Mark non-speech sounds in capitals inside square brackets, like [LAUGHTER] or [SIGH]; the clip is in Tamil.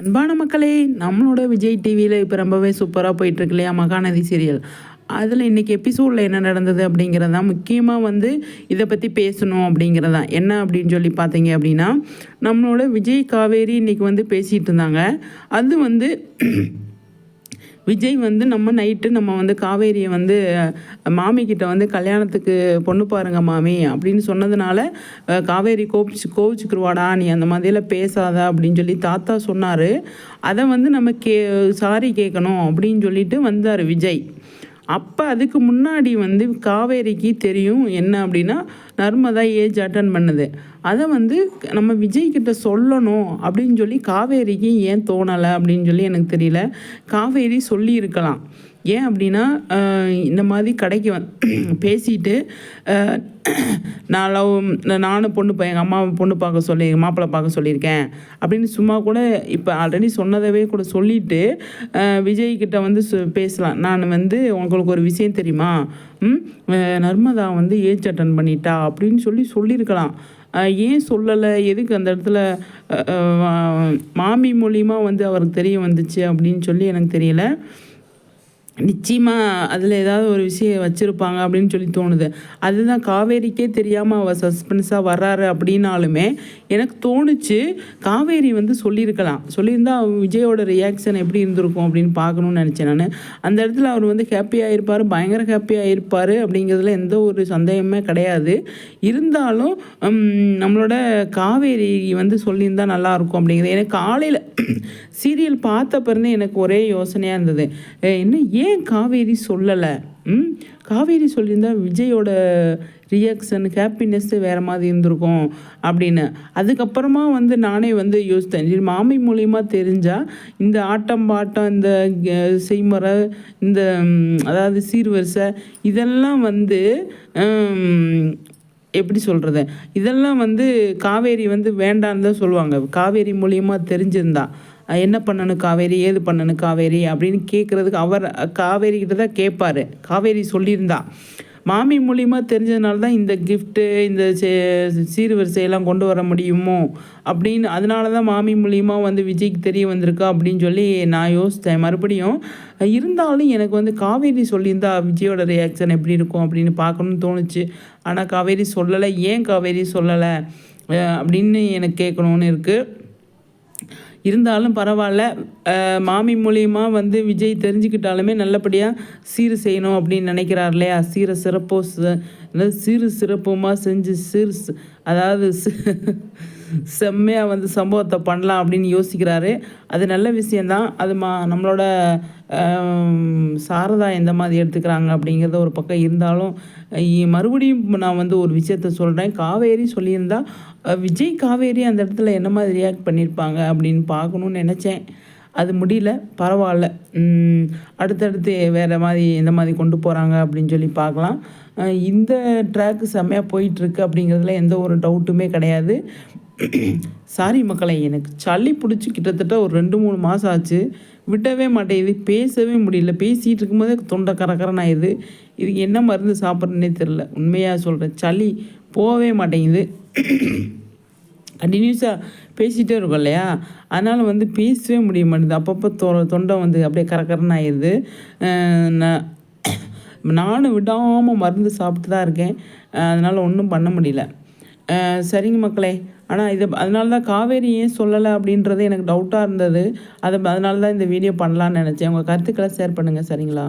அன்பான மக்களே நம்மளோட விஜய் டிவியில் இப்போ ரொம்பவே சூப்பராக போயிட்டுருக்கு இல்லையா மகாநதி சீரியல் அதில் இன்றைக்கி எபிசோடில் என்ன நடந்தது அப்படிங்கிறது தான் முக்கியமாக வந்து இதை பற்றி பேசணும் அப்படிங்கிறது. தான் என்ன அப்படின்னு சொல்லி பார்த்தீங்க அப்படின்னா நம்மளோட விஜய் காவேரி இன்றைக்கி வந்து பேசிகிட்டு இருந்தாங்க. அது வந்து விஜய் வந்து நம்ம நைட்டு நம்ம வந்து காவேரியை வந்து மாமி கிட்ட வந்து கல்யாணத்துக்கு பொண்ணு பாருங்க மாமி அப்படின்னு சொன்னதுனால காவேரி கோபிச்சு கோவிச்சுக்குருவாடா நீ அந்த மாதிரியெல்லாம் பேசாத அப்படின்னு சொல்லி தாத்தா சொன்னார். அதை வந்து நம்ம கே சாரி கேட்கணும் அப்படின்னு சொல்லிட்டு வந்தார் விஜய். அப்போ அதுக்கு முன்னாடி வந்து காவேரிக்கு தெரியும் என்ன அப்படின்னா நர்மதா ஏஜ் அட்டன் பண்ணுது. அதை வந்து நம்ம விஜய்கிட்ட சொல்லணும் அப்படின்னு சொல்லி காவேரிக்கு ஏன் தோணலை அப்படின்னு சொல்லி எனக்கு தெரியல. காவேரி சொல்லியிருக்கலாம். ஏன் அப்படின்னா இந்த மாதிரி கடைக்கு வந் பேசிட்டு நான் லவ் நானும் பொண்ணு பா எங்கள் அம்மாவை பொண்ணு பார்க்க சொல்லி மாப்பிள்ளை பார்க்க சொல்லியிருக்கேன் அப்படின்னு சும்மா கூட இப்போ ஆல்ரெடி சொன்னதவே கூட சொல்லிவிட்டு விஜய்கிட்ட விஜய் வந்து சு- பேசலாம். நான் வந்து உங்களுக்கு ஒரு விஷயம் தெரியுமா? ம் நர்மதா வந்து ஏஜ் அட்டன் பண்ணிட்டா அப்படின்னு சொல்லி சொல்லியிருக்கலாம். ஏன் சொல்லலை? எதுக்கு அந்த இடத்துல மாமி மூலியமாக வந்து அவருக்கு தெரிய வந்துச்சு அப்படின்னு சொல்லி எனக்கு தெரியல. நிச்சயமாக அதில் ஏதாவது ஒரு விஷயம் வச்சுருப்பாங்க அப்படின்னு சொல்லி தோணுது. அதுதான் காவேரிக்கே தெரியாமல் அவள் சஸ்பென்ஸாக வர்றாரு அப்படின்னாலுமே எனக்கு தோணுச்சு காவேரி வந்து சொல்லியிருக்கலாம். சொல்லியிருந்தால் அவ விஜயோட ரியாக்ஷன் எப்படி இருந்திருக்கும் அப்படின்னு பார்க்கணும்னு நினச்சேன் நான். அந்த இடத்துல அவர் வந்து ஹாப்பியாக இருப்பார் பயங்கர ஹாப்பியாக இருப்பார் அப்படிங்கிறதுல எந்த ஒரு சந்தேகமே கிடையாது. இருந்தாலும் நம்மளோட காவேரி வந்து சொல்லியிருந்தால் நல்லாயிருக்கும் அப்படிங்கிறது. எனக்கு காலையில் சீரியல் [CLEARS THROAT] பார்த்த பிறந்தே எனக்கு ஒரே யோசனையாக இருந்தது. என்ன ஏன் ஏன் காவேரி சொல்லலை? ம்? காவேரி சொல்லியிருந்தால் விஜயோட ரியாக்ஷன் ஹாப்பினஸ்ஸு வேறு மாதிரி இருந்திருக்கும் அப்படின்னு. அதுக்கப்புறமா வந்து நானே வந்து யோசித்தேன். சரி மாமி மூலியமாக தெரிஞ்சால் இந்த ஆட்டம் பாட்டம் இந்த செய்முறை இந்த அதாவது சீர்வரிசை இதெல்லாம் வந்து எப்படி சொல்கிறது இதெல்லாம் வந்து காவேரி வந்து வேண்டான்னு தான் சொல்லுவாங்க. காவேரி மூலியமாக தெரிஞ்சிருந்தா. என்ன பண்ணணும் காவேரி ஏது பண்ணணும் காவேரி அப்படின்னு கேட்குறதுக்கு அவர் காவேரி கிட்ட தான் கேட்பார் காவேரி சொல்லியிருந்தா. மாமி மூலியமாக தெரிஞ்சதுனால தான் இந்த கிஃப்ட்டு இந்த சே- சீர்வரிசையெல்லாம் கொண்டு வர முடியுமோ அப்படின்னு அதனால தான் மாமி மூலியமாக வந்து விஜய்க்கு தெரிய வந்திருக்கா அப்படின்னு சொல்லி நான் யோசித்தேன். மறுபடியும் இருந்தாலும் எனக்கு வந்து காவேரி சொல்லியிருந்தா விஜயோட ரியாக்ஷன் எப்படி இருக்கும் அப்படின்னு பார்க்கணும்னு தோணுச்சு. ஆனால் காவேரி சொல்லலை. ஏன் காவேரி சொல்லலை? அப்படின்னு எனக்கு கேட்கணுன்னு இருக்குது இருந்தாலும் பரவாயில்ல. மாமி மூலியமா வந்து விஜய் தெரிஞ்சுக்கிட்டாலுமே நல்லபடியாக சீர் செய்யணும் அப்படின்னு நினைக்கிறார் இல்லையா? சீர சிறப்போ ச- சீரு சிறப்புமா செஞ்சு சீர் அதாவது செம்மையாக வந்து சம்பவத்தை பண்ணலாம் அப்படின்னு யோசிக்கிறாரு. அது நல்ல விஷயந்தான் அது மா நம்மளோட சாரதா எந்த மாதிரி எடுத்துக்கிறாங்க அப்படிங்கிறத ஒரு பக்கம் இருந்தாலும் மறுபடியும் நான் வந்து ஒரு விஷயத்த சொல்கிறேன் காவேரி சொல்லியிருந்தால் விஜய் காவேரி அந்த இடத்துல என்ன மாதிரி ரியாக்ட் பண்ணியிருப்பாங்க அப்படின்னு பார்க்கணுன்னு நினச்சேன். அது முடியல பரவாயில்ல. அடுத்தடுத்து வேறு மாதிரி எந்த மாதிரி கொண்டு போகிறாங்க அப்படின்னு சொல்லி பார்க்கலாம். இந்த ட்ராக்கு செம்மையாக போயிட்டுருக்கு அப்படிங்கிறதுல எந்த ஒரு டவுட்டுமே கிடையாது. சாரி மக்களை எனக்கு சளி பிடிச்சி கிட்டத்தட்ட ஒரு ரெண்டு மூணு மாதம் ஆச்சு. விடவே மாட்டேங்குது பேசவே முடியல. பேசிகிட்டு இருக்கும்போதே தொண்டை கரகரன்னு ஆயிடுது. இதுக்கு என்ன மருந்து சாப்பிட்றேன்னே தெரில உண்மையாக சொல்கிறேன் சளி போகவே மாட்டேங்குது. கண்டினியூஸாக பேசிகிட்டே இருக்கும் இல்லையா? அதனால் வந்து பேசவே முடிய மாட்டேங்குது. அப்பப்போ தொ தொண்டை வந்து அப்படியே கரகரன்னு ஆயிடுது நான் நானும் விடாமல் மருந்து சாப்பிட்டு தான் இருக்கேன். அதனால் ஒன்றும் பண்ண முடியல. சரிங்க மக்களே. ஆனால் இது அதனால தான் காவேரி ஏன் சொல்லலை அப்படின்றது எனக்கு டவுட்டாக இருந்தது. அதை அதனால தான் இந்த வீடியோ பண்ணலான்னு நினச்சேன். உங்கள் கருத்துக்களை ஷேர் பண்ணுங்கள் சரிங்களா?